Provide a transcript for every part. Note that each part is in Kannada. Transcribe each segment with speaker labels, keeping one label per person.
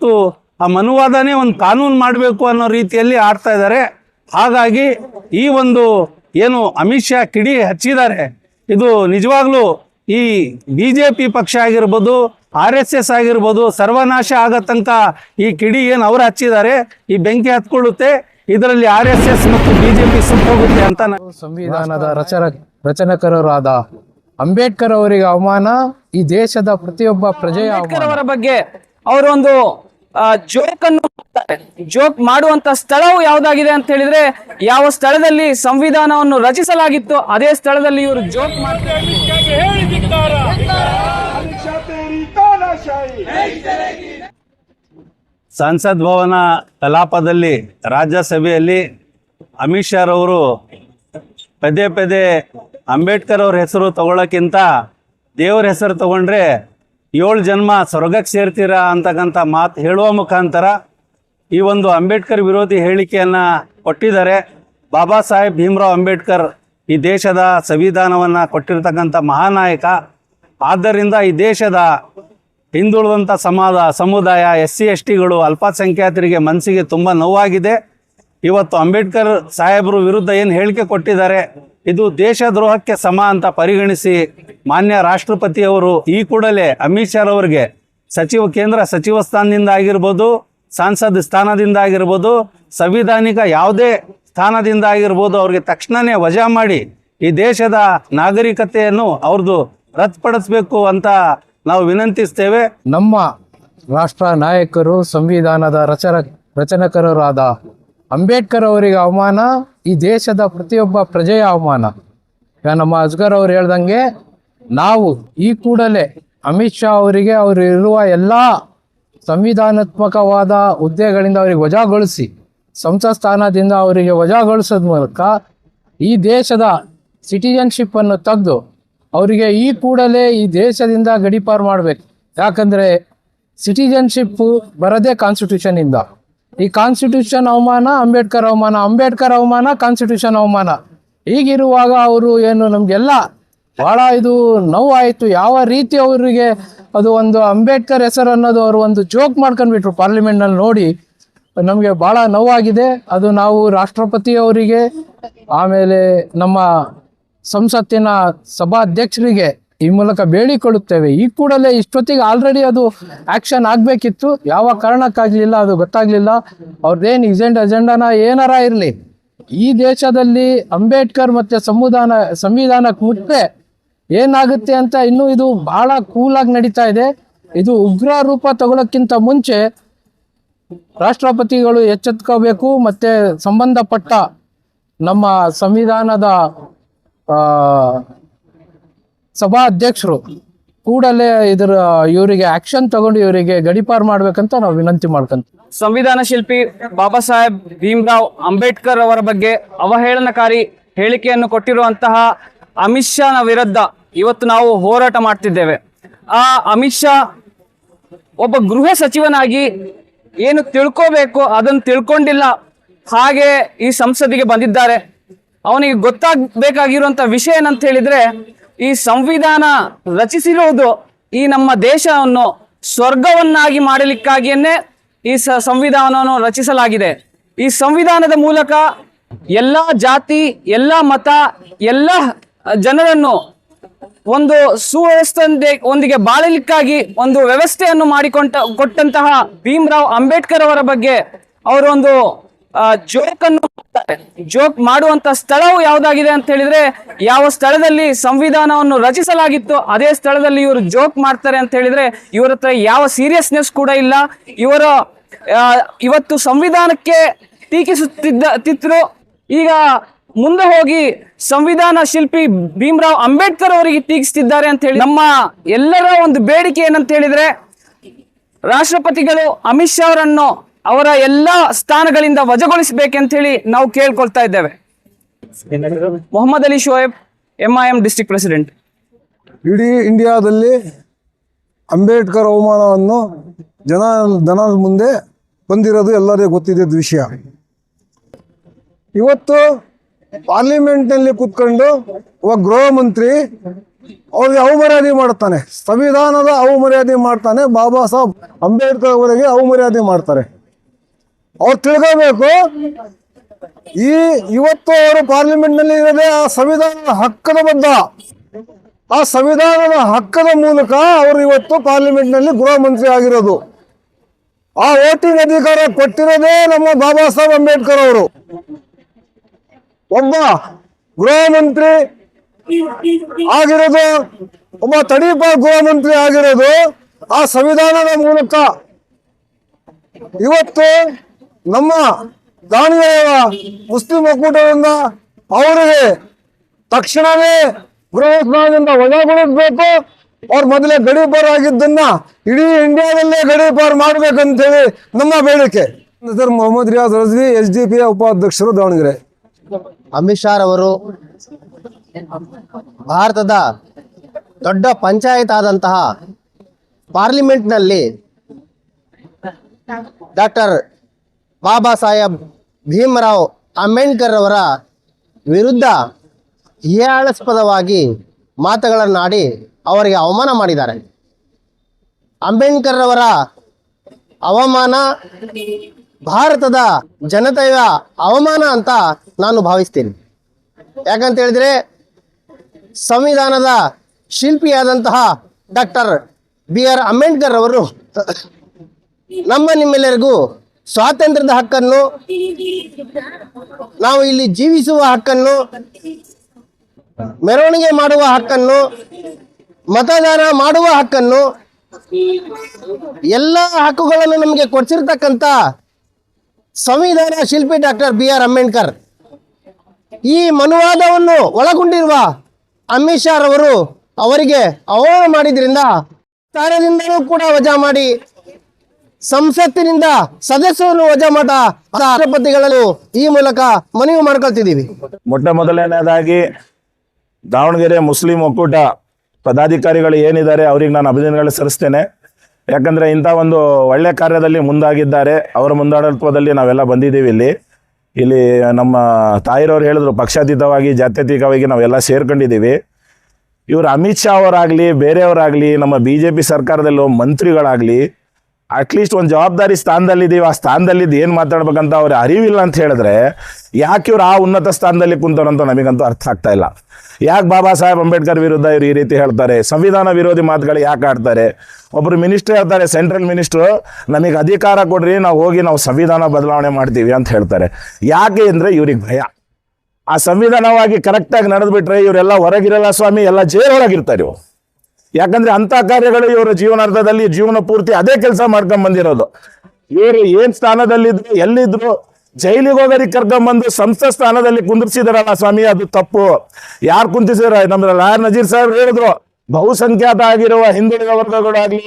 Speaker 1: ಇವತ್ತು ಆ ಮನುವಾದನೇ ಒಂದು ಕಾನೂನು ಮಾಡಬೇಕು ಅನ್ನೋ ರೀತಿಯಲ್ಲಿ ಆಡ್ತಾ ಇದ್ದಾರೆ. ಹಾಗಾಗಿ ಈ ಒಂದು ಏನು ಅಮಿತ್ ಶಾ ಕಿಡಿ ಹಚ್ಚಿದ್ದಾರೆ ಇದು ನಿಜವಾಗ್ಲೂ ಈ ಬಿ ಜೆ ಪಿ ಪಕ್ಷ ಆಗಿರ್ಬೋದು ಆರ್ ಎಸ್ ಎಸ್ ಆಗಿರ್ಬೋದು ಸರ್ವನಾಶ ಆಗೋ ತನಕ ಈ ಕಿಡಿ ಏನು ಅವ್ರು ಹಚ್ಚಿದ್ದಾರೆ ಈ ಬೆಂಕಿ ಹತ್ಕೊಳ್ಳುತ್ತೆ ಇದರಲ್ಲಿ ಆರ್ ಎಸ್ ಎಸ್ ಮತ್ತು ಬಿ ಜೆ ಪಿ ಸುಟ್ಟೋಗುತ್ತೆ ಅಂತ
Speaker 2: ಸಂವಿಧಾನದ ರಚನ ರಚನಕರರಾದ ಅಂಬೇಡ್ಕರ್ ಅವರಿಗೆ ಅವಮಾನ ಈ ದೇಶದ ಪ್ರತಿಯೊಬ್ಬ ಪ್ರಜೆಯ
Speaker 3: ಅವರ ಬಗ್ಗೆ ಅವರೊಂದು ಜೋಕ್ ಅನ್ನು ಜೋಕ್ ಮಾಡುವಂತ ಸ್ಥಳವು ಯಾವ್ದಾಗಿದೆ ಅಂತ ಹೇಳಿದ್ರೆ, ಯಾವ ಸ್ಥಳದಲ್ಲಿ ಸಂವಿಧಾನವನ್ನು ರಚಿಸಲಾಗಿತ್ತು ಅದೇ ಸ್ಥಳದಲ್ಲಿ ಇವರು ಜೋಕ್
Speaker 1: ಸಂಸತ್ ಭವನ ಕಲಾಪದಲ್ಲಿ, ರಾಜ್ಯಸಭೆಯಲ್ಲಿ ಅಮಿತ್ ಶಾ ರವರು ಪದೇ ಪದೇ ಅಂಬೇಡ್ಕರ್ ಅವ್ರ ಹೆಸರು ತಗೊಳ್ಳೋಕ್ಕಿಂತ ದೇವ್ರ ಹೆಸರು ತಗೊಂಡ್ರೆ ಏಳು ಜನ್ಮ ಸ್ವರ್ಗಕ್ಕೆ ಸೇರ್ತೀರಾ ಅಂತಕ್ಕಂಥ ಮಾತು ಹೇಳುವ ಮುಖಾಂತರ ಈ ಒಂದು ಅಂಬೇಡ್ಕರ್ ವಿರೋಧಿ ಹೇಳಿಕೆಯನ್ನು ಕೊಟ್ಟಿದ್ದಾರೆ. ಬಾಬಾ ಸಾಹೇಬ್ ಭೀಮ್ರಾವ್ ಅಂಬೇಡ್ಕರ್ ಈ ದೇಶದ ಸಂವಿಧಾನವನ್ನು ಕೊಟ್ಟಿರ್ತಕ್ಕಂಥ ಮಹಾನಾಯಕ. ಆದ್ದರಿಂದ ಈ ದೇಶದ ಹಿಂದುಳಿದಂಥ ಸಮಾಜ, ಸಮುದಾಯ ಎಸ್ ಸಿ ಎಸ್ ಟಿಗಳು ಅಲ್ಪಸಂಖ್ಯಾತರಿಗೆ ಮನಸ್ಸಿಗೆ ತುಂಬ ನೋವಾಗಿದೆ. ಇವತ್ತು ಅಂಬೇಡ್ಕರ್ ಸಾಹೇಬರು ವಿರುದ್ಧ ಏನು ಹೇಳಿಕೆ ಕೊಟ್ಟಿದ್ದಾರೆ? ಇದು ದೇಶದ್ರೋಹಕ್ಕೆ ಸಮ ಅಂತ ಪರಿಗಣಿಸಿ ಮಾನ್ಯ ರಾಷ್ಟ್ರಪತಿಯವರು ಈ ಕೂಡಲೇ ಅಮಿತ್ ಶಾ ಅವರಿಗೆ ಸಚಿವ ಕೇಂದ್ರ ಸಚಿವ ಸ್ಥಾನದಿಂದ ಆಗಿರ್ಬೋದು, ಸಂಸದ್ ಸ್ಥಾನದಿಂದ ಆಗಿರ್ಬೋದು, ಸಂವಿಧಾನಿಕ ಯಾವುದೇ ಸ್ಥಾನದಿಂದ ಆಗಿರ್ಬೋದು ಅವ್ರಿಗೆ ತಕ್ಷಣವೇ ವಜಾ ಮಾಡಿ ಈ ದೇಶದ ನಾಗರಿಕತೆಯನ್ನು ಅವ್ರದ್ದು ರದ್ದುಪಡಿಸಬೇಕು ಅಂತ ನಾವು ವಿನಂತಿಸ್ತೇವೆ.
Speaker 2: ನಮ್ಮ ರಾಷ್ಟ್ರ ನಾಯಕರು, ಸಂವಿಧಾನದ ರಚನ ರಚನಕರರಾದ ಅಂಬೇಡ್ಕರ್ ಅವರಿಗೆ ಅವಮಾನ, ಈ ದೇಶದ ಪ್ರತಿಯೊಬ್ಬ ಪ್ರಜೆಯ ಅವಮಾನ. ನಮ್ಮ ಅಜ್ಗರ್ ಅವ್ರು ಹೇಳ್ದಂಗೆ ನಾವು ಈ ಕೂಡಲೇ ಅಮಿತ್ ಶಾ ಅವರಿಗೆ ಅವರು ಇರುವ ಎಲ್ಲ ಸಂವಿಧಾನಾತ್ಮಕವಾದ ಹುದ್ದೆಗಳಿಂದ ಅವರಿಗೆ ವಜಾಗೊಳಿಸಿ ಸಂಸತ್ ಸ್ಥಾನದಿಂದ ಅವರಿಗೆ ವಜಾಗೊಳಿಸೋದ್ ಮೂಲಕ ಈ ದೇಶದ ಸಿಟಿಜನ್ಶಿಪ್ ಅನ್ನು ತೆಗೆದು ಅವರಿಗೆ ಈ ಕೂಡಲೇ ಈ ದೇಶದಿಂದ ಗಡಿಪಾರು ಮಾಡಬೇಕು. ಯಾಕಂದರೆ ಸಿಟಿಜನ್ಶಿಪ್ ಬರದೇ ಕಾನ್ಸ್ಟಿಟ್ಯೂಷನ್ ಇಂದ. ಈ ಕಾನ್ಸ್ಟಿಟ್ಯೂಷನ್ ಅವಮಾನ, ಅಂಬೇಡ್ಕರ್ ಅವಮಾನ ಅಂಬೇಡ್ಕರ್ ಅವಮಾನ ಕಾನ್ಸ್ಟಿಟ್ಯೂಷನ್ ಅವಮಾನ. ಹೀಗಿರುವಾಗ ಅವರು ಏನು ನಮಗೆಲ್ಲ ಬಹಳ ಇದು ನೋವಾಯಿತು. ಯಾವ ರೀತಿ ಅವರಿಗೆ ಅದು ಒಂದು ಅಂಬೇಡ್ಕರ್ ಹೆಸರು ಅನ್ನೋದು ಅವರು ಒಂದು ಜೋಕ್ ಮಾಡ್ಕೊಂಡ್ಬಿಟ್ರು ಪಾರ್ಲಿಮೆಂಟ್ನಲ್ಲಿ ನೋಡಿ. ನಮಗೆ ಭಾಳ ನೋವಾಗಿದೆ. ಅದು ನಾವು ರಾಷ್ಟ್ರಪತಿ ಅವರಿಗೆ, ಆಮೇಲೆ ನಮ್ಮ ಸಂಸತ್ತಿನ ಸಭಾಧ್ಯಕ್ಷರಿಗೆ ಈ ಮೂಲಕ ಬೇಡಿಕೊಳ್ಳುತ್ತೇವೆ. ಈ ಕೂಡಲೇ ಇಷ್ಟೊತ್ತಿಗೆ ಆಲ್ರೆಡಿ ಅದು ಆಕ್ಷನ್ ಆಗಬೇಕಿತ್ತು. ಯಾವ ಕಾರಣಕ್ಕಾಗಲಿಲ್ಲ, ಅದು ಗೊತ್ತಾಗಲಿಲ್ಲ. ಅವ್ರದ್ದೇನು ಇಜೆಂಡ್ ಅಜೆಂಡಾನ ಏನಾರ ಇರಲಿ. ಈ ದೇಶದಲ್ಲಿ ಅಂಬೇಡ್ಕರ್ ಮತ್ತು ಸಂವಿಧಾನ, ಸಂವಿಧಾನಕ್ಕೆ ಮುಟ್ಟೆ ಏನಾಗುತ್ತೆ ಅಂತ ಇನ್ನೂ ಇದು ಬಹಳ ಕೂಲಾಗಿ ನಡೀತಾ ಇದೆ. ಇದು ಉಗ್ರ ರೂಪ ತಗೊಳ್ಳೋಕ್ಕಿಂತ ಮುಂಚೆ ರಾಷ್ಟ್ರಪತಿಗಳು ಎಚ್ಚೆತ್ಕೋಬೇಕು, ಮತ್ತು ಸಂಬಂಧಪಟ್ಟ ನಮ್ಮ ಸಂವಿಧಾನದ ಸಭಾಧ್ಯಕ್ಷರು ಕೂಡಲೇ ಇದರ, ಇವರಿಗೆ ಆಕ್ಷನ್ ತಗೊಂಡು ಇವರಿಗೆ ಗಡಿಪಾರ್ ಮಾಡ್ಬೇಕಂತ ನಾವು ವಿನಂತಿ ಮಾಡ್ಕಂತೀವಿ.
Speaker 3: ಸಂವಿಧಾನ ಶಿಲ್ಪಿ ಬಾಬಾ ಸಾಹೇಬ್ ಭೀಮ್ರಾವ್ ಅಂಬೇಡ್ಕರ್ ಅವರ ಬಗ್ಗೆ ಅವಹೇಳನಕಾರಿ ಹೇಳಿಕೆಯನ್ನು ಕೊಟ್ಟಿರುವಂತಹ ಅಮಿತ್ ಶಾನ ವಿರುದ್ಧ ಇವತ್ತು ನಾವು ಹೋರಾಟ ಮಾಡ್ತಿದ್ದೇವೆ. ಆ, ಅಮಿತ್ ಶಾ ಒಬ್ಬ ಗೃಹ ಸಚಿವನಾಗಿ ಏನು ತಿಳ್ಕೋಬೇಕು ಅದನ್ನು ತಿಳ್ಕೊಂಡಿಲ್ಲ. ಹಾಗೆ ಈ ಸಂಸದಿಗೆ ಬಂದಿದ್ದಾರೆ. ಅವನಿಗೆ ಗೊತ್ತಾಗಬೇಕಾಗಿರುವಂತ ವಿಷಯ ಏನಂತ ಹೇಳಿದ್ರೆ, ಈ ಸಂವಿಧಾನ ರಚಿಸಿರುವುದು ಈ ನಮ್ಮ ದೇಶವನ್ನು ಸ್ವರ್ಗವನ್ನಾಗಿ ಮಾಡಲಿಕ್ಕಾಗಿಯೇ ಈ ಸಂವಿಧಾನವನ್ನು ರಚಿಸಲಾಗಿದೆ. ಈ ಸಂವಿಧಾನದ ಮೂಲಕ ಎಲ್ಲ ಜಾತಿ, ಎಲ್ಲ ಮತ, ಎಲ್ಲ ಜನರನ್ನು ಒಂದು ಸುವ್ಯವಸ್ಥೆ ಒಂದಿಗೆ ಬಾಳಲಿಕ್ಕಾಗಿ ಒಂದು ವ್ಯವಸ್ಥೆಯನ್ನು ಮಾಡಿಕೊಂಡ ಕೊಟ್ಟಂತಹ ಭೀಮ್ರಾವ್ ಅಂಬೇಡ್ಕರ್ ಅವರ ಬಗ್ಗೆ ಅವರೊಂದು ಜೋಕ್ ಅನ್ನು ಜೋಕ್ ಮಾಡುವಂತ ಸ್ಥಳವು ಯಾವ್ದಾಗಿದೆ ಅಂತ ಹೇಳಿದ್ರೆ, ಯಾವ ಸ್ಥಳದಲ್ಲಿ ಸಂವಿಧಾನವನ್ನು ರಚಿಸಲಾಗಿತ್ತು ಅದೇ ಸ್ಥಳದಲ್ಲಿ ಇವರು ಜೋಕ್ ಮಾಡ್ತಾರೆ ಅಂತ ಹೇಳಿದ್ರೆ, ಇವರ ಯಾವ ಸೀರಿಯಸ್ನೆಸ್ ಕೂಡ ಇಲ್ಲ. ಇವರ ಇವತ್ತು ಸಂವಿಧಾನಕ್ಕೆ ಟೀಕಿಸುತ್ತಿದ್ದ ತಿದ್ರು ಈಗ ಮುಂದೆ ಹೋಗಿ ಸಂವಿಧಾನ ಶಿಲ್ಪಿ ಭೀಮರಾವ್ ಅಂಬೇಡ್ಕರ್ ಅವರಿಗೆ ಟೀಕಿಸ್ತಿದ್ದಾರೆ ಅಂತ ಹೇಳಿ ನಮ್ಮ ಎಲ್ಲರ ಒಂದು ಬೇಡಿಕೆ ಏನಂತ ಹೇಳಿದ್ರೆ ರಾಷ್ಟ್ರಪತಿಗಳು ಅಮಿತ್ ಶಾ ಅವರನ್ನು ಅವರ ಎಲ್ಲ ಸ್ಥಾನಗಳಿಂದ ವಜಗೊಳಿಸಬೇಕಂತ ಹೇಳಿ ನಾವು ಕೇಳ್ಕೊಳ್ತಾ ಇದ್ದೇವೆ. Mohammad Ali Shoaib M I M district president
Speaker 4: ಇಡೀ ಇಂಡಿಯಾದಲ್ಲಿ ಅಂಬೇಡ್ಕರ್ ಅವಮಾನವನ್ನು ಜನ ಜನರ ಮುಂದೆ ಬಂದಿರೋದು ಎಲ್ಲರಿಗೂ ಗೊತ್ತಿದ್ದ ವಿಷಯ. ಇವತ್ತು ಪಾರ್ಲಿಮೆಂಟ್ನಲ್ಲಿ ಕುತ್ಕೊಂಡು ಒಬ್ಬ ಗೃಹ ಮಂತ್ರಿ ಅವ್ರಿಗೆ ಅವಮರ್ಯಾದೆ ಮಾಡ್ತಾನೆ ಸಂವಿಧಾನದ ಅವಮರ್ಯಾದೆ ಮಾಡ್ತಾನೆ. ಬಾಬಾ ಸಾಹೇಬ್ ಅಂಬೇಡ್ಕರ್ ಅವರಿಗೆ ಅವಮರ್ಯಾದೆ ಮಾಡ್ತಾರೆ. ಅವ್ರು ತಿಳ್ಕೋಬೇಕು, ಈ ಇವತ್ತು ಅವರು ಪಾರ್ಲಿಮೆಂಟ್ನಲ್ಲಿ ಇರೋದೇ ಆ ಸಂವಿಧಾನದ ಹಕ್ಕದ ಬದ್ಧ. ಆ ಸಂವಿಧಾನದ ಹಕ್ಕದ ಮೂಲಕ ಅವರು ಇವತ್ತು ಪಾರ್ಲಿಮೆಂಟ್ನಲ್ಲಿ ಗೃಹ ಮಂತ್ರಿ ಆಗಿರೋದು. ಆ ವೋಟಿಂಗ್ ಅಧಿಕಾರ ಕೊಟ್ಟಿರೋದೇ ನಮ್ಮ ಬಾಬಾ ಸಾಹೇಬ್ ಅಂಬೇಡ್ಕರ್ ಅವರು. ಒಬ್ಬ ಗೃಹ ಮಂತ್ರಿ ಆಗಿರೋದು, ಒಬ್ಬ ತಡೀಪ ಗೃಹ ಮಂತ್ರಿ ಆಗಿರೋದು ಆ ಸಂವಿಧಾನದ ಮೂಲಕ. ಇವತ್ತು ನಮ್ಮ ದಾನಿಗಳ ಮುಸ್ಲಿಂ ಒಕ್ಕೂಟದಿಂದ ಅವರಿಗೆ ತಕ್ಷಣವೇ ಗೃಹ ಸ್ಥಾನದಿಂದ ವಜಾಗೊಳಿಸ್ಬೇಕು ಅವ್ರ ಮೊದಲೇ ಗಡೀಪಾರ್ ಆಗಿದ್ದನ್ನ ಇಡೀ ಇಂಡಿಯಾದಲ್ಲೇ ಗಡೀಪಾರ್ ಮಾಡ್ಬೇಕಂತೇಳಿ ನಮ್ಮ ಬೇಡಿಕೆ. Mohammed Riyaz Razvi, S D P ಉಪಾಧ್ಯಕ್ಷರು ದಾವಣಗೆರೆ.
Speaker 5: ಅಮಿತ್ ಶಾ ರವರು ಭಾರತದ ದೊಡ್ಡ ಪಂಚಾಯತ್ ಆದಂತಹ ಪಾರ್ಲಿಮೆಂಟ್ನಲ್ಲಿ ಡಾಕ್ಟರ್ ಬಾಬಾ ಸಾಹೇಬ್ ಭೀಮರಾವ್ ಅಂಬೇಡ್ಕರ್ ಅವರ ವಿರುದ್ಧ ಹೀಯಾಳಸ್ಪದವಾಗಿ ಮಾತುಗಳನ್ನಾಡಿ ಅವರಿಗೆ ಅವಮಾನ ಮಾಡಿದ್ದಾರೆ. ಅಂಬೇಡ್ಕರ್ ಅವರ ಅವಮಾನ ಭಾರತದ ಜನತೆಯ ಅವಮಾನ ಅಂತ ನಾನು ಭಾವಿಸ್ತೀನಿ. ಯಾಕಂತ ಹೇಳಿದ್ರೆ ಸಂವಿಧಾನದ ಶಿಲ್ಪಿಯಾದಂತಹ ಡಾಕ್ಟರ್ ಬಿ ಆರ್ ಅಂಬೇಡ್ಕರ್ ಅವರು ನಮ್ಮ ನಿಮ್ಮೆಲ್ಲರಿಗೂ ಸ್ವಾತಂತ್ರ್ಯದ ಹಕ್ಕನ್ನು, ನಾವು ಇಲ್ಲಿ ಜೀವಿಸುವ ಹಕ್ಕನ್ನು, ಮೆರವಣಿಗೆ ಮಾಡುವ ಹಕ್ಕನ್ನು, ಮತದಾನ ಮಾಡುವ ಹಕ್ಕನ್ನು, ಎಲ್ಲ ಹಕ್ಕುಗಳನ್ನು ನಮಗೆ ಕೊಡ್ಸಿರ್ತಕ್ಕಂಥ ಸಂವಿಧಾನ ಶಿಲ್ಪಿ ಡಾಕ್ಟರ್ ಬಿ ಆರ್ ಅಂಬೇಡ್ಕರ್. ಈ ಮನುವಾದವನ್ನು ಒಳಗೊಂಡಿರುವ ಅಮಿತ್ ಶಾ ರವರು ಅವರಿಗೆ ಅವಮಾನ ಮಾಡಿದ್ರಿಂದ ಸ್ಥಾನದಿಂದಲೂ ಕೂಡ ವಜಾ ಮಾಡಿ, ಸಂಸತ್ತಿನಿಂದ ಸದಸ್ಯರನ್ನು ವಜಾ ಮಾಡ ರಾಷ್ಟ್ರಪತಿಗಳನ್ನು ಈ ಮೂಲಕ ಮನವಿ ಮಾಡ್ಕೊಳ್ತಿದ್ದೀವಿ.
Speaker 6: ಮೊಟ್ಟ ಮೊದಲನೇದಾಗಿ ದಾವಣಗೆರೆ ಮುಸ್ಲಿಂ ಒಕ್ಕೂಟ ಪದಾಧಿಕಾರಿಗಳು ಏನಿದ್ದಾರೆ, ಅವ್ರಿಗೆ ನಾನು ಅಭಿನಂದನೆಗಳು ಸಲ್ಲಿಸ್ತೇನೆ. ಯಾಕಂದರೆ ಇಂಥ ಒಂದು ಒಳ್ಳೆ ಕಾರ್ಯದಲ್ಲಿ ಮುಂದಾಗಿದ್ದಾರೆ. ಅವರ ಮುಂದಾಡತ್ವದಲ್ಲಿ ನಾವೆಲ್ಲ ಬಂದಿದ್ದೀವಿ ಇಲ್ಲಿ. ಇಲ್ಲಿ ನಮ್ಮ ತಾಯಿರವ್ರು ಹೇಳಿದ್ರು, ಪಕ್ಷಾತೀತವಾಗಿ, ಜಾತ್ಯತೀತವಾಗಿ ನಾವೆಲ್ಲ ಸೇರ್ಕೊಂಡಿದ್ದೀವಿ. ಇವರು ಅಮಿತ್ ಶಾ ಅವರಾಗಲಿ, ಬೇರೆಯವರಾಗಲಿ, ನಮ್ಮ ಬಿ ಜೆ ಪಿ ಸರ್ಕಾರದಲ್ಲೋ ಮಂತ್ರಿಗಳಾಗಲಿ ಅಟ್ಲೀಸ್ಟ್ ಒಂದು ಜವಾಬ್ದಾರಿ ಸ್ಥಾನದಲ್ಲಿದ್ದೀವಿ. ಆ ಸ್ಥಾನದಲ್ಲಿದ್ದು ಏನು ಮಾತಾಡ್ಬೇಕಂತ ಅವ್ರ ಅರಿವಿಲ್ಲ ಅಂತ ಹೇಳಿದ್ರೆ, ಯಾಕೆ ಇವ್ರು ಆ ಉನ್ನತ ಸ್ಥಾನದಲ್ಲಿ ಕುಂತವ್ರಂತ ನಮಗಂತೂ ಅರ್ಥ ಆಗ್ತಾ ಇಲ್ಲ. ಯಾಕೆ ಬಾಬಾ ಸಾಹೇಬ್ ಅಂಬೇಡ್ಕರ್ ವಿರುದ್ಧ ಇವರು ಈ ರೀತಿ ಹೇಳ್ತಾರೆ? ಸಂವಿಧಾನ ವಿರೋಧಿ ಮಾತುಗಳು ಯಾಕೆ ಆಡ್ತಾರೆ? ಒಬ್ಬರು ಮಿನಿಸ್ಟರ್ ಹೇಳ್ತಾರೆ ಸೆಂಟ್ರಲ್ ಮಿನಿಸ್ಟ್ರು ನಮಗೆ ಅಧಿಕಾರ ಕೊಡ್ರಿ, ನಾವು ಹೋಗಿ ನಾವು ಸಂವಿಧಾನ ಬದಲಾವಣೆ ಮಾಡ್ತೀವಿ ಅಂತ ಹೇಳ್ತಾರೆ. ಯಾಕೆ ಅಂದರೆ ಇವ್ರಿಗೆ ಭಯ. ಆ ಸಂವಿಧಾನವಾಗಿ ಕರೆಕ್ಟಾಗಿ ನಡೆದ್ಬಿಟ್ರೆ ಇವರೆಲ್ಲ ಹೊರಗಿರಲ್ಲ ಸ್ವಾಮಿ, ಎಲ್ಲ ಜೈಲೊಳಗಿರ್ತಾರೆ ಇವು ಯಾಕಂದ್ರೆ ಅಂಥ ಕಾರ್ಯಗಳು ಇವರ ಜೀವನಾರ್ಥದಲ್ಲಿ ಜೀವನ ಪೂರ್ತಿ ಅದೇ ಕೆಲಸ ಮಾಡ್ಕೊಂಡ್ ಬಂದಿರೋದು ಇವರು ಏನು ಸ್ಥಾನದಲ್ಲಿದ್ರು, ಎಲ್ಲಿದ್ರು ಜೈಲಿಗೆ ಹೋಗೋರಿಗೆ ಕರ್ಕೊಂಬಂದು ಸಂಸ್ಥೆ ಸ್ಥಾನದಲ್ಲಿ ಕುಂದಿರ್ಸಿದಾರಲ್ಲ ಸ್ವಾಮಿ, ಅದು ತಪ್ಪು. ಯಾರು ಕುಂತಿಸಿದಾರೆ ನಮ್ಮ ಲಾರ್ ನಜೀರ್ ಸಾಹೇಬ್ ಹೇಳಿದ್ರು, ಬಹುಸಂಖ್ಯಾತ ಆಗಿರುವ ಹಿಂದುಳಿದ ವರ್ಗಗಳಾಗ್ಲಿ,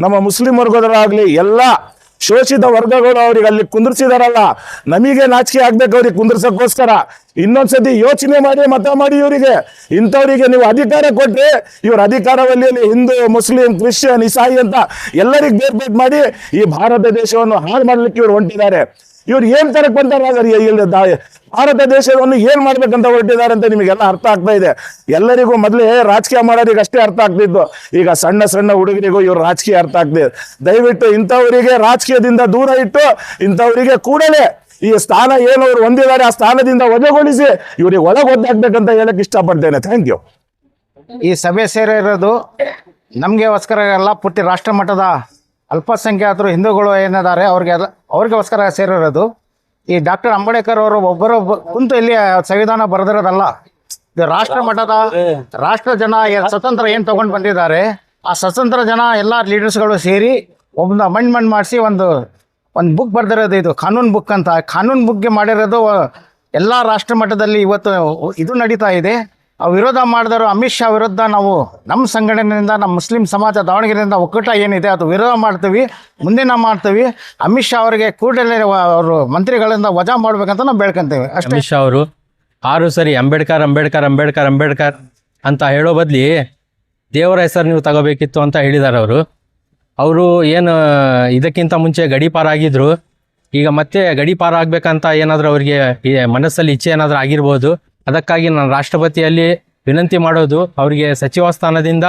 Speaker 6: ನಮ್ಮ ಮುಸ್ಲಿಂ ವರ್ಗದವರಾಗ್ಲಿ, ಎಲ್ಲ ಶೋಷಿತ ವರ್ಗಗಳು ಅವ್ರಿಗೆ ಅಲ್ಲಿ ಕುಂದಿರ್ಸಿದಾರಲ್ಲ. ನಮಗೆ ನಾಚಿಕೆ ಆಗ್ಬೇಕು ಅವ್ರಿಗೆ ಕುಂದಿರ್ಸಕ್ಕೋಸ್ಕರ. ಇನ್ನೊಂದ್ಸತಿ ಯೋಚನೆ ಮಾಡಿ, ಮತ ಮಾಡಿ ಇವರಿಗೆ. ಇಂಥವರಿಗೆ ನೀವು ಅಧಿಕಾರ ಕೊಟ್ರೆ, ಇವ್ರ ಅಧಿಕಾರದಲ್ಲಿ ಹಿಂದೂ, ಮುಸ್ಲಿಂ, ಕ್ರಿಶ್ಚಿಯನ್, ಇಸಾಯಿ ಅಂತ ಎಲ್ಲರಿಗೆ ಬೇರ್ ಬೇರ್ ಮಾಡಿ ಈ ಭಾರತ ದೇಶವನ್ನು ಹಾಳು ಮಾಡಲಿಕ್ಕೆ ಇವರು ಹೊಂಟಿದ್ದಾರೆ. ಇವ್ರು ಏನ್ ತರಕ್ ಬಂದಾರ ಭಾರತ ದೇಶವನ್ನು ಏನ್ ಮಾಡ್ಬೇಕಂತ ಹೊರಟಿದ್ದಾರೆ ಅಂತ ನಿಮಗೆಲ್ಲ ಅರ್ಥ ಆಗ್ತಾ ಇದೆ. ಎಲ್ಲರಿಗೂ ಮೊದಲೇ ರಾಜಕೀಯ ಮಾಡೋರಿಗೆ ಅಷ್ಟೇ ಅರ್ಥ ಆಗ್ತಿದ್ದು ಈಗ ಸಣ್ಣ ಸಣ್ಣ ಹುಡುಗರಿಗೂ ಇವ್ರು ರಾಜಕೀಯ ಅರ್ಥ ಆಗ್ತಿದೆ ದಯವಿಟ್ಟು ಇಂಥವರಿಗೆ ರಾಜಕೀಯದಿಂದ ದೂರ ಇಟ್ಟು ಇಂಥವರಿಗೆ ಕೂಡಲೇ ಈ ಸ್ಥಾನ ಏನು ಅವ್ರು ಹೊಂದಿದ್ದಾರೆ ಆ ಸ್ಥಾನದಿಂದ ವಜಾಗೊಳಿಸಿ ಇವರಿಗೆ ಒಳಗೆ ಒದ್ದಾಗ್ಬೇಕಂತ ಹೇಳಕ್ ಇಷ್ಟಪಡ್ತೇನೆ. ಥ್ಯಾಂಕ್ ಯು
Speaker 7: ಈ ಸಭೆ ಸೇರಿರೋದು ಒಸ್ಕರ ಎಲ್ಲ ಪೂರ್ತಿ ರಾಷ್ಟ್ರ ಮಟ್ಟದ ಅಲ್ಪಸಂಖ್ಯಾತರು ಹಿಂದೂಗಳು ಏನಿದ್ದಾರೆ, ಅವ್ರಿಗೆ ಅದ ಅವ್ರಿಗೋಸ್ಕರ ಸೇರಿರೋದು. ಈ ಡಾಕ್ಟರ್ ಅಂಬೇಡ್ಕರ್ ಅವರು ಒಬ್ಬರು ಕುಂತು ಇಲ್ಲಿ ಸಂವಿಧಾನ ಬರೆದಿರೋದಲ್ಲ. ರಾಷ್ಟ್ರ ಮಟ್ಟದ ರಾಷ್ಟ್ರ ಜನ ಸ್ವತಂತ್ರ ಏನು ತಗೊಂಡು ಬಂದಿದ್ದಾರೆ, ಆ ಸ್ವತಂತ್ರ ಜನ ಎಲ್ಲ ಲೀಡರ್ಸ್ಗಳು ಸೇರಿ ಒಂದು ಅಮೆಂಡ್ಮೆಂಟ್ ಮಾಡಿಸಿ ಒಂದು ಒಂದು ಬುಕ್ ಬರೆದಿರೋದು ಇದು, ಕಾನೂನು ಬುಕ್ ಅಂತ. ಕಾನೂನು ಬುಕ್ಗೆ ಮಾಡಿರೋದು, ಎಲ್ಲ ರಾಷ್ಟ್ರ ಮಟ್ಟದಲ್ಲಿ ಇವತ್ತು ಇದು ನಡೀತಾ ಇದೆ. ವಿರೋಧ ಮಾಡಿದವರು ಅಮಿತ್ ಶಾ ವಿರುದ್ಧ ನಾವು ನಮ್ಮ ಸಂಘಟನೆಯಿಂದ, ನಮ್ಮ ಮುಸ್ಲಿಂ ಸಮಾಜ ದಾವಣಗೆರೆಯಿಂದ ಒಕ್ಕೂಟ ಏನಿದೆ ಅದು ವಿರೋಧ ಮಾಡ್ತೀವಿ, ಮುಂದಿನ ಮಾಡ್ತೀವಿ. ಅಮಿತ್ ಶಾ ಅವರಿಗೆ ಕೂಡಲೇ ಅವರು ಮಂತ್ರಿಗಳಿಂದ ವಜಾ ಮಾಡ್ಬೇಕಂತ ನಾವು ಬೇಡ್ಕೊಂತೀವಿ. ಅಷ್ಟೇ.
Speaker 8: ಅಮಿತ್ ಶಾ ಅವರು, ಆರು ಸರಿ ಅಂಬೇಡ್ಕರ್ ಅಂಬೇಡ್ಕರ್ ಅಂಬೇಡ್ಕರ್ ಅಂಬೇಡ್ಕರ್ ಅಂತ ಹೇಳೋ ಬದಲಿ ದೇವರ ಹೆಸರು ನೀವು ತಗೋಬೇಕಿತ್ತು ಅಂತ ಹೇಳಿದ್ದಾರೆ ಅವರು. ಅವರು ಏನು, ಇದಕ್ಕಿಂತ ಮುಂಚೆ ಗಡೀಪಾರ ಆಗಿದ್ರು. ಈಗ ಮತ್ತೆ ಗಡೀಪಾರಾಗಬೇಕಂತ ಏನಾದರೂ ಅವರಿಗೆ ಮನಸ್ಸಲ್ಲಿ ಇಚ್ಛೆ ಏನಾದರೂ ಆಗಿರ್ಬೋದು. ಅದಕ್ಕಾಗಿ ನಾನು ರಾಷ್ಟ್ರಪತಿಯಲ್ಲಿ ವಿನಂತಿ ಮಾಡೋದು ಅವರಿಗೆ ಸಚಿವ ಸ್ಥಾನದಿಂದ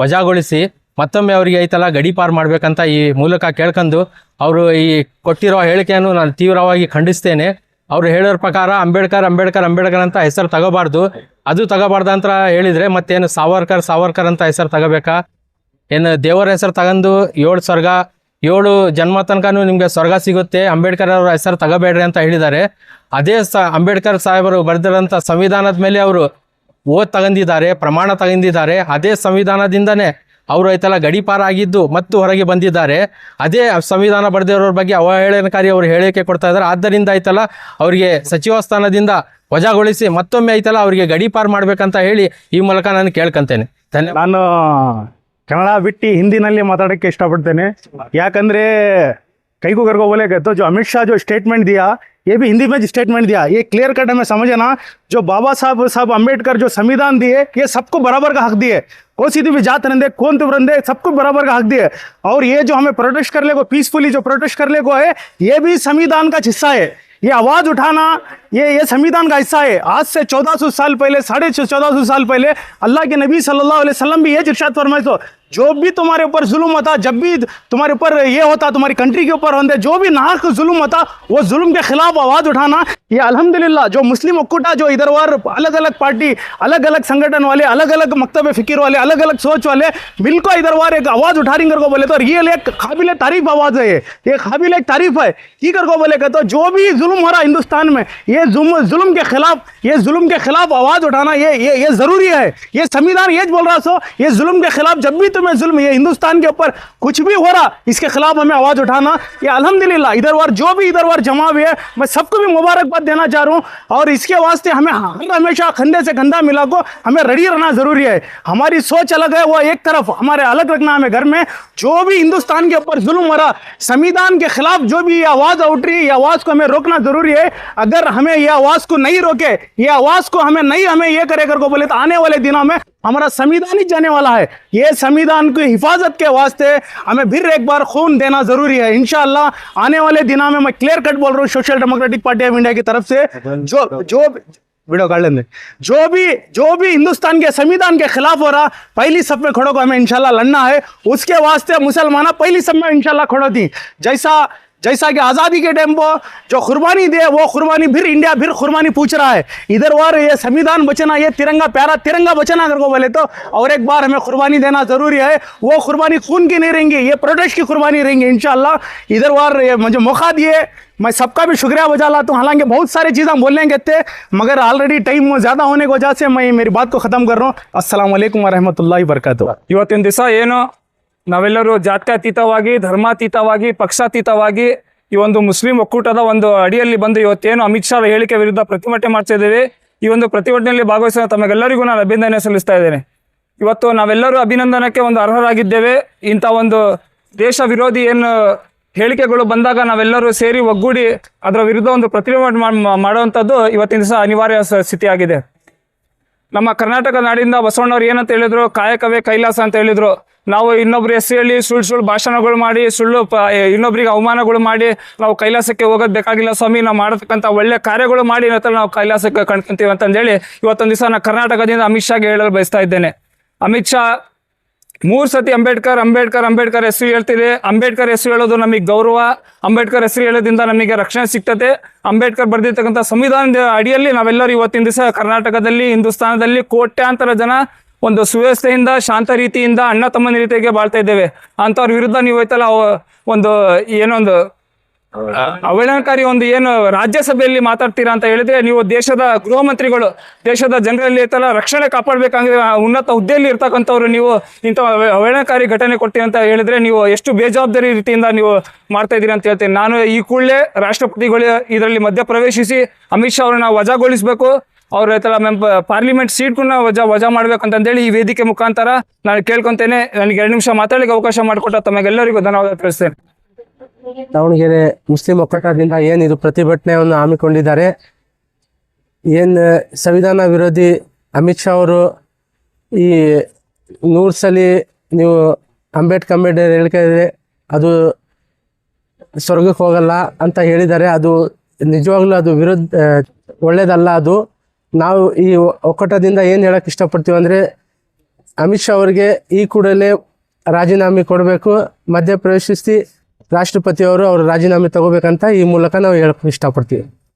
Speaker 8: ವಜಾಗೊಳಿಸಿ ಮತ್ತೊಮ್ಮೆ ಅವರಿಗೆ ಐತಲ್ಲ ಗಡೀಪಾರು ಮಾಡಬೇಕಂತ ಈ ಮೂಲಕ ಕೇಳ್ಕೊಂಡು ಅವರು ಈ ಕೊಟ್ಟಿರೋ ಹೇಳಿಕೆಯನ್ನು ನಾನು ತೀವ್ರವಾಗಿ ಖಂಡಿಸ್ತೇನೆ. ಅವರು ಹೇಳೋರ ಪ್ರಕಾರ ಅಂಬೇಡ್ಕರ್ ಅಂಬೇಡ್ಕರ್ ಅಂಬೇಡ್ಕರ್ ಅಂತ ಹೆಸರು ತಗೋಬಾರ್ದು. ಅದು ತಗೋಬಾರ್ದು ಅಂತ ಹೇಳಿದರೆ ಮತ್ತೇನು ಸಾವರ್ಕರ್ ಸಾವರ್ಕರ್ ಅಂತ ಹೆಸರು ತಗೋಬೇಕಾ? ಏನು ದೇವರ ಹೆಸರು ತಗೊಂಡು ಏಳು ಸ್ವರ್ಗ ಏಳು ಜನ್ಮ ತನಕನೂ ನಿಮಗೆ ಸ್ವರ್ಗ ಸಿಗುತ್ತೆ. ಅಂಬೇಡ್ಕರ್ ಅವರ ಹೆಸರು ತಗೋಬೇಡ್ರಿ ಅಂತ ಹೇಳಿದ್ದಾರೆ. ಅದೇ ಸ, ಅಂಬೇಡ್ಕರ್ ಸಾಹೇಬರು ಬರೆದಿರೋಂಥ ಸಂವಿಧಾನದ ಮೇಲೆ ಅವರು ಓದ್ ತಗೊಂಡಿದ್ದಾರೆ ಪ್ರಮಾಣ ತಗೊಂಡಿದ್ದಾರೆ ಅದೇ ಸಂವಿಧಾನದಿಂದನೇ ಅವರು ಐತಲ್ಲ ಗಡಿಪಾರಾಗಿದ್ದು ಮತ್ತು ಹೊರಗೆ ಬಂದಿದ್ದಾರೆ. ಅದೇ ಸಂವಿಧಾನ ಬರೆದಿರೋರ ಬಗ್ಗೆ ಅವಹೇಳನಕಾರಿ ಅವರು ಹೇಳಿಕೆ ಕೊಡ್ತಾ ಇದ್ದಾರೆ. ಆದ್ದರಿಂದ ಐತಲ್ಲ ಅವರಿಗೆ ಸಚಿವ ಸ್ಥಾನದಿಂದ ವಜಾಗೊಳಿಸಿ ಮತ್ತೊಮ್ಮೆ ಐತಲ್ಲ ಅವರಿಗೆ ಗಡೀಪಾರು ಮಾಡ್ಬೇಕಂತ ಹೇಳಿ ಈ ಮೂಲಕ ನಾನು ಕೇಳ್ಕೊಂತೇನೆ. ಧನ್ಯವಾದ
Speaker 9: ನಾನು ಕನ್ನಡ ಬಿಟ್ಟು ಹಿಂದಿನಲ್ಲಿ ಮಾತಾಡೋಕ್ಕೆ ಇಷ್ಟಪಡ್ತೇನೆ ಯಾಕಂದ್ರೆ कई को घर को बोलेगा तो जो अमित शाह जो स्टेटमेंट दिया ये भी हिंदी में स्टेटमेंट दिया ये क्लियर कट हमें समझना जो बाबा साहब साहब अम्बेडकर जो संविधान दिए ये सबको बराबर का हक दिए कौन सी भी जात रंदे कौन तुम रंदे सबको बराबर का हक दिए और ये जो हमें प्रोटेस्ट कर ले को पीसफुली जो प्रोटेस्ट कर ले को है ये भी संविधान का हिस्सा है ये आवाज उठाना ये ये संविधान का हिस्सा है। आज से 1400 साल पहले, साढ़े चौदह सौ साल पहले अल्लाह के नबी सल्लल्लाहु अलैहि वसल्लम भी ये इरशाद फरमाए तो जो भी तुम्हारे ऊपर जुल्म होता, जब भी तुम्हारे ऊपर ये होता, तुम्हारी कंट्री के ऊपर होते, जो भी नाहक जुल्म होता, वो जुल्म के खिलाफ आवाज़ उठाना। ये अल्हम्दुलिल्लाह, जो मुस्लिम उक्कुटा जो इधर वार अलग अलग पार्टी अलग अलग संगठन वाले अलग अलग मकतब फ़िक्र वाले अलग अलग सोच वाले, बिल्कुल इधर वार एक आवाज़ उठा रही को बोले तो ये एक काबिल तारीफ़ आवाज़ है ये ये काबिल तारीफ़ है। की कर बोले तो जो भी जुल्म हो रहा हिंदुस्तान में, ये जुल्म के खिलाफ, ये जुल्म के खिलाफ आवाज़ उठाना ये ये ये ज़रूरी है। ये संविधान ये बोल रहा सो, ये जुल्म के खिलाफ जब भी तुम्हें जुल्म, ये हिंदुस्तान के ऊपर कुछ भी हो रहा, इसके खिलाफ हमें आवाज़ उठाना। ये अल्हम्दुलिल्लाह, इधर वार, जो भी इधर वार जमा हुए है, मैं सबको भी मुबारकबाद देना चाह रहा हूँ। और इसके वास्ते हमें हर हमेशा कंधे से कंधा मिला को हमें रेडी रहना ज़रूरी है। हमारी सोच अलग है, वो एक तरफ़ हमारे अलग रखना हमें घर में। जो भी हिंदुस्तान के ऊपर जुल्म हो रहा संविधान के खिलाफ जो भी आवाज़ उठ रही है आवाज़ को हमें रोकना ज़रूरी है। अगर हमें ये आवाज़ को नहीं रोके, ये आवाज़ को हमें नहीं, हमें ये करे, कर को बोले तो आने वाले दिनों में हमारा संविधान ही जाने वाला है। ये संविधान की हिफाजत के वास्ते हमें फिर एक बार खून देना ज़रूरी है। इंशाल्लाह आने वाले दिनों में मैं क्लियर कट बोल रहा हूँ सोशल डेमोक्रेटिक पार्टी ऑफ़ इंडिया की तरफ़ से जो जो वीडियो काट लेंगे। जो भी जो भी हिंदुस्तान के संविधान के खिलाफ हो रहा, पहली सब में खड़ो को हमें इंशाल्लाह लड़ना है। उसके वास्ते मुसलमाना पहली सब में इंशाल्लाह खड़ो थी जैसा जैसा कि आज़ादी के टाइम पर जो कुर्बानी दे वो कुर्बानी फिर इंडिया फिर कुर्बानी पूछ रहा है इधर वार ये संविधान बचना ये तिरंगा प्यारा तिरंगा बचना अगर को बोले तो और एक बार हमें कुर्बानी देना जरूरी है वो कुर्बानी खून की नहीं रहेंगी ये प्रोटेस्ट की कुर्बानी रहेंगी इंशाल्लाह इधर वार ये मुझे मौका दिए मैं सबका भी शुक्रिया बजा लाता हूँ हालांकि बहुत सारी चीज़ें बोलने के थे मगर ऑलरेडी टाइम ज़्यादा होने की वजह से मैं मेरी बात को ख़त्म कर रहा हूँ अस्सलाम वालेकुम वरहमतुल्लाहि वबरकातुहू
Speaker 10: ಇವತ್ತಿನ ದಿವಸ ಏನು ನಾವೆಲ್ಲರೂ ಜಾತ್ಯಾತೀತವಾಗಿ, ಧರ್ಮಾತೀತವಾಗಿ, ಪಕ್ಷಾತೀತವಾಗಿ ಈ ಒಂದು ಮುಸ್ಲಿಂ ಒಕ್ಕೂಟದ ಒಂದು ಅಡಿಯಲ್ಲಿ ಬಂದು ಇವತ್ತೇನು ಅಮಿತ್ ಶಾ ಹೇಳಿಕೆ ವಿರುದ್ಧ ಪ್ರತಿಭಟನೆ ಮಾಡ್ತಾ ಇದ್ದೇವೆ. ಈ ಒಂದು ಪ್ರತಿಭಟನೆಯಲ್ಲಿ ಭಾಗವಹಿಸಿದ ತಮಗೆಲ್ಲರಿಗೂ ನಾನು ಅಭಿನಂದನೆ ಸಲ್ಲಿಸ್ತಾ ಇದ್ದೇನೆ. ಇವತ್ತು ನಾವೆಲ್ಲರೂ ಅಭಿನಂದನಕ್ಕೆ ಒಂದು ಅರ್ಹರಾಗಿದ್ದೇವೆ. ಇಂಥ ಒಂದು ದೇಶ ವಿರೋಧಿ ಏನು ಹೇಳಿಕೆಗಳು ಬಂದಾಗ ನಾವೆಲ್ಲರೂ ಸೇರಿ ಒಗ್ಗೂಡಿ ಅದರ ವಿರುದ್ಧ ಒಂದು ಪ್ರತಿಭಟನೆ ಮಾಡುವಂಥದ್ದು ಇವತ್ತಿನ ದಿವಸ ಅನಿವಾರ್ಯ ಸ್ಥಿತಿಯಾಗಿದೆ. ನಮ್ಮ ಕರ್ನಾಟಕ ನಾಡಿಂದ ಬಸವಣ್ಣವ್ರು ಏನಂತ ಹೇಳಿದ್ರು? ಕಾಯಕವೇ ಕೈಲಾಸ ಅಂತ ಹೇಳಿದ್ರು. ನಾವು ಇನ್ನೊಬ್ರು ಹೆಸರು ಹೇಳಿ ಸುಳ್ಳು ಸುಳ್ಳು ಭಾಷಣಗಳು ಮಾಡಿ, ಸುಳ್ಳು ಪ ಇನ್ನೊಬ್ರಿಗೆ ಅವಮಾನಗಳು ಮಾಡಿ ನಾವು ಕೈಲಾಸಕ್ಕೆ ಹೋಗೋದು ಬೇಕಾಗಿಲ್ಲ ಸ್ವಾಮಿ. ನಾವು ಮಾಡತಕ್ಕಂಥ ಒಳ್ಳೆ ಕಾರ್ಯಗಳು ಮಾಡಿ ಇವತ್ತು ನಾವು ಕೈಲಾಸಕ್ಕೆ ಕಣ್ಕೊಂತೀವಿ ಅಂತಂದೇಳಿ ಇವತ್ತೊಂದು ದಿವಸ ನಾನು ಕರ್ನಾಟಕದಿಂದ ಅಮಿತ್ ಶಾಗೆ ಹೇಳಲು ಬಯಸ್ತಾ ಇದ್ದೇನೆ. ಅಮಿತ್ ಶಾ ಮೂರು ಸತಿ ಅಂಬೇಡ್ಕರ್ ಅಂಬೇಡ್ಕರ್ ಅಂಬೇಡ್ಕರ್ ಹೆಸರು ಹೇಳ್ತಿದೆ. ಅಂಬೇಡ್ಕರ್ ಹೆಸರು ಹೇಳೋದು ನಮಗೆ ಗೌರವ. ಅಂಬೇಡ್ಕರ್ ಹೆಸರು ಹೇಳೋದ್ರಿಂದ ನಮಗೆ ರಕ್ಷಣೆ ಸಿಗ್ತದೆ. ಅಂಬೇಡ್ಕರ್ ಬರೆದಿರ್ತಕ್ಕಂಥ ಸಂವಿಧಾನದ ಅಡಿಯಲ್ಲಿ ನಾವೆಲ್ಲರೂ ಇವತ್ತಿನ ದಿವಸ ಕರ್ನಾಟಕದಲ್ಲಿ, ಹಿಂದೂಸ್ತಾನದಲ್ಲಿ ಕೋಟ್ಯಾಂತರ ಜನ ಒಂದು ಸುವ್ಯವಸ್ಥೆಯಿಂದ, ಶಾಂತ ರೀತಿಯಿಂದ, ಅಣ್ಣ ತಮ್ಮನ ರೀತಿಯಾಗಿ ಬಾಳ್ತಾ ಇದ್ದೇವೆ. ಅಂಥವ್ರ ವಿರುದ್ಧ ನೀವು ಹೋಯ್ತಲ್ಲ ಒಂದು ಏನೊಂದು ಅವಹೇಳನಕಾರಿ ಒಂದು ಏನು ರಾಜ್ಯಸಭೆಯಲ್ಲಿ ಮಾತಾಡ್ತೀರಾ ಅಂತ ಹೇಳಿದ್ರೆ ನೀವು ದೇಶದ ಗೃಹ ಮಂತ್ರಿಗಳು, ದೇಶದ ಜನರಲ್ಲಿ ಇರ್ತಲ್ಲ ರಕ್ಷಣೆ ಕಾಪಾಡ್ಬೇಕಾಗಿದೆ ಉನ್ನತ ಹುದ್ದೆಯಲ್ಲಿ ಇರ್ತಕ್ಕಂಥವ್ರು ನೀವು ಇಂಥ ಅವ- ಅವಹೇಳನಕಾರಿ ಘಟನೆ ಕೊಡ್ತೀವಿ ಅಂತ ಹೇಳಿದ್ರೆ ನೀವು ಎಷ್ಟು ಬೇಜವಾಬ್ದಾರಿ ರೀತಿಯಿಂದ ನೀವು ಮಾಡ್ತಾ ಇದ್ದೀರಿ ಅಂತ ಹೇಳ್ತೀನಿ. ನಾನು ಈ ಕೂಡಲೇ ರಾಷ್ಟ್ರಪತಿಗಳು ಇದರಲ್ಲಿ ಮಧ್ಯ ಪ್ರವೇಶಿಸಿ ಅಮಿತ್ ಶಾ ಅವ್ರನ್ನ ವಜಾಗೊಳಿಸಬೇಕು, ಅವ್ರ ಐತಲ್ಲ ಮೆಂಬ, ಪಾರ್ಲಿಮೆಂಟ್ ಸೀಟ್ಗಳನ್ನ ವಜಾ ವಜಾ ಮಾಡ್ಬೇಕಂತಂದೇಳಿ ಈ ವೇದಿಕೆ ಮುಖಾಂತರ ನಾನು ಕೇಳ್ಕೊತೇನೆ. ನನಗೆ ಎರಡು ನಿಮಿಷ ಮಾತಾಡಲಿಕ್ಕೆ ಅವಕಾಶ ಮಾಡಿಕೊಟ್ಟ ತಮಗೆಲ್ಲರಿಗೂ ಧನ್ಯವಾದ ತಿಳಿಸ್ತೇನೆ.
Speaker 11: ದಾವಣಗೆರೆ ಮುಸ್ಲಿಂ ಒಕ್ಕೂಟದಿಂದ ಏನಿದು ಪ್ರತಿಭಟನೆಯನ್ನು ಹಮ್ಮಿಕೊಂಡಿದ್ದಾರೆ? ಏನು ಸಂವಿಧಾನ ವಿರೋಧಿ ಅಮಿತ್ ಶಾ ಅವರು ಈ ನೂರು ಸಲ ನೀವು ಅಂಬೇಡ್ಕರ್ ಅಂಬೇಡ್ಕರ್ ಹೇಳಿಕೆ ಅದು ಸ್ವರ್ಗಕ್ಕೆ ಹೋಗಲ್ಲ ಅಂತ ಹೇಳಿದ್ದಾರೆ. ಅದು ನಿಜವಾಗ್ಲೂ ಅದು ವಿರುದ್ಧ ಒಳ್ಳೇದಲ್ಲ ಅದು. ನಾವು ಈ ಒಕ್ಕೂಟದಿಂದ ಏನು ಹೇಳಕ್ಕೆ ಇಷ್ಟಪಡ್ತೀವಿ ಅಂದರೆ, ಅಮಿತ್ ಶಾ ಅವರಿಗೆ ಈ ಕೂಡಲೇ ರಾಜೀನಾಮೆ ಕೊಡಬೇಕು, ಮಧ್ಯಪ್ರವೇಶಿಸಿ ರಾಷ್ಟ್ರಪತಿಯವರು ಅವರು ರಾಜೀನಾಮೆ ತಗೋಬೇಕಂತ ಈ ಮೂಲಕ ನಾವು ಹೇಳಕ್ ಇಷ್ಟಪಡ್ತೀವಿ.